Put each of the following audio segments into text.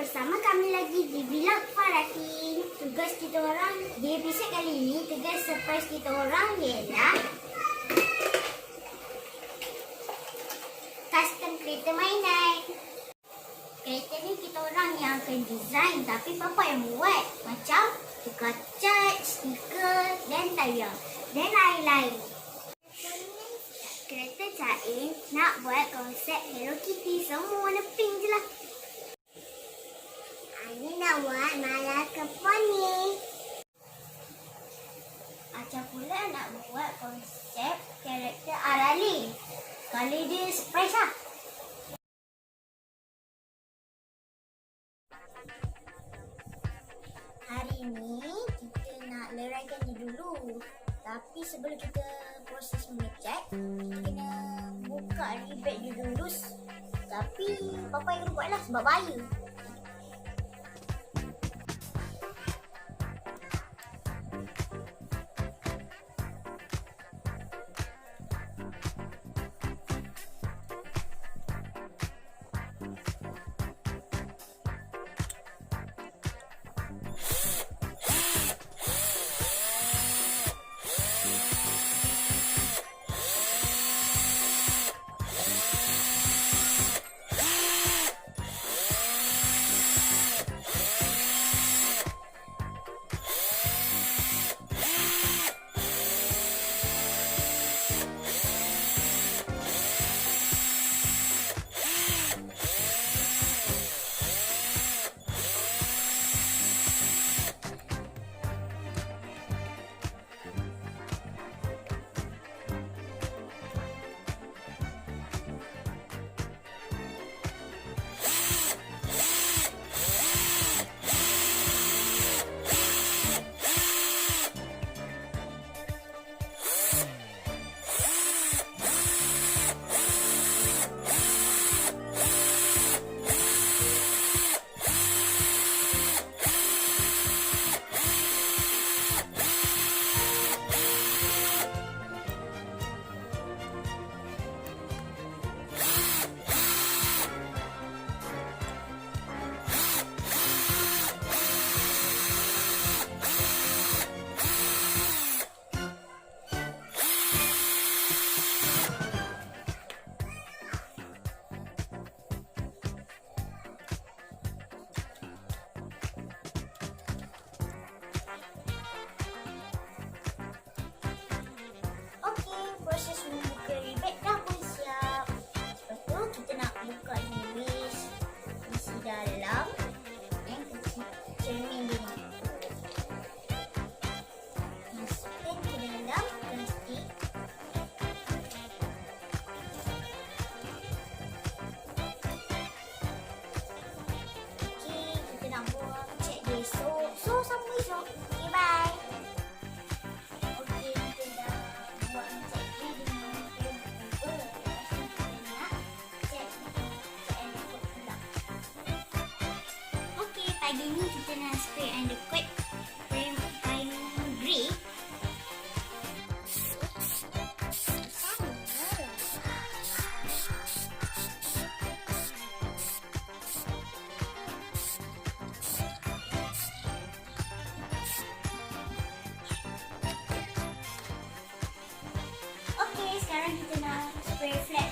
Bersama kami lagi di Vlog Faratin. Tugas kita orang di episod kali ini, tugas surprise kita orang ialah custom kereta mainan. Kereta ni kita orang yang akan design tapi papa yang buat. Macam tukar cat, stiker dan tayar. Dan lain-lain. Cain nak buat konsep Hello Kitty semua warna pink je lah. Ani nak buat Malaka Pony. Acah pula nak buat konsep karakter Arali. Kali dia surprise lah. Hari ni kita nak leraikan dia dulu. Tapi sebelum kita proses mengecat, kita buka ribet dia dulu. Tapi papa yang buat lah sebab bahaya. ideally written as fair and quick primary. Sekarang kita nak spray flat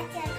Bye,